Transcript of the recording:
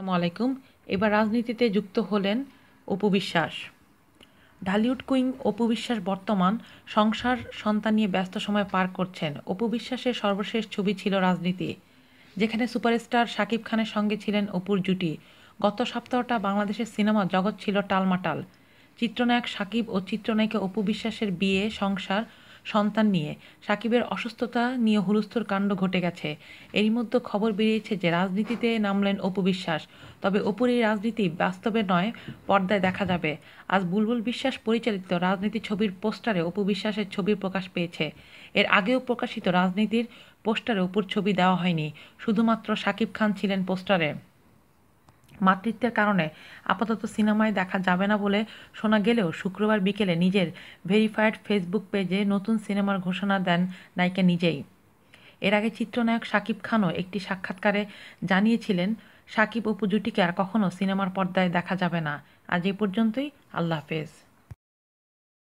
আসসালামু আলাইকুম। এবার রাজনীতিতে যুক্ত হলেন অপু বিশ্বাস। ঢালিউড কুইং অপু বিশ্বাস বর্তমান সংসার সন্তান নিয়ে ব্যস্ত সময় পার করছেন। অপু বিশ্বাসের সর্বশেষ ছবি ছিল রাজনীতি, যেখানে সুপারস্টার শাকিব খানের সঙ্গে ছিলেন অপুর জুটি। গত সপ্তাহটা বাংলাদেশের সিনেমা জগৎ ছিল টালমাটাল। চিত্রনায়ক সাকিব ও চিত্রনায়িকা অপু বিশ্বাসের বিয়ে, সংসার সন্তান নিয়ে। সাকিবের অসুস্থতা নিয়ে হুলস্থুর কাণ্ড ঘটে গেছে। এরই মধ্যে খবর বেরিয়েছে যে রাজনীতিতে নামলেন অপু বিশ্বাস। তবে অপুর এই রাজনীতি বাস্তবে নয়, পর্দায় দেখা যাবে। আজ বুলবুল বিশ্বাস পরিচালিত রাজনীতি ছবির পোস্টারে অপু বিশ্বাসের ছবি প্রকাশ পেয়েছে। এর আগেও প্রকাশিত রাজনীতির পোস্টারে অপুর ছবি দেওয়া হয়নি। শুধুমাত্র সাকিব খান ছিলেন পোস্টারে। মাতৃত্বের কারণে আপাতত সিনেমায় দেখা যাবে না বলে শোনা গেলেও শুক্রবার বিকেলে নিজের ভেরিফায়েড ফেসবুক পেজে নতুন সিনেমার ঘোষণা দেন নায়িকা নিজেই। এর আগে চিত্রনায়ক শাকিব খানও একটি সাক্ষাৎকারে জানিয়েছিলেন, সাকিব অপু জুটিকে আর কখনও সিনেমার পর্দায় দেখা যাবে না। আজ এ পর্যন্তই। আল্লাহ হাফেজ।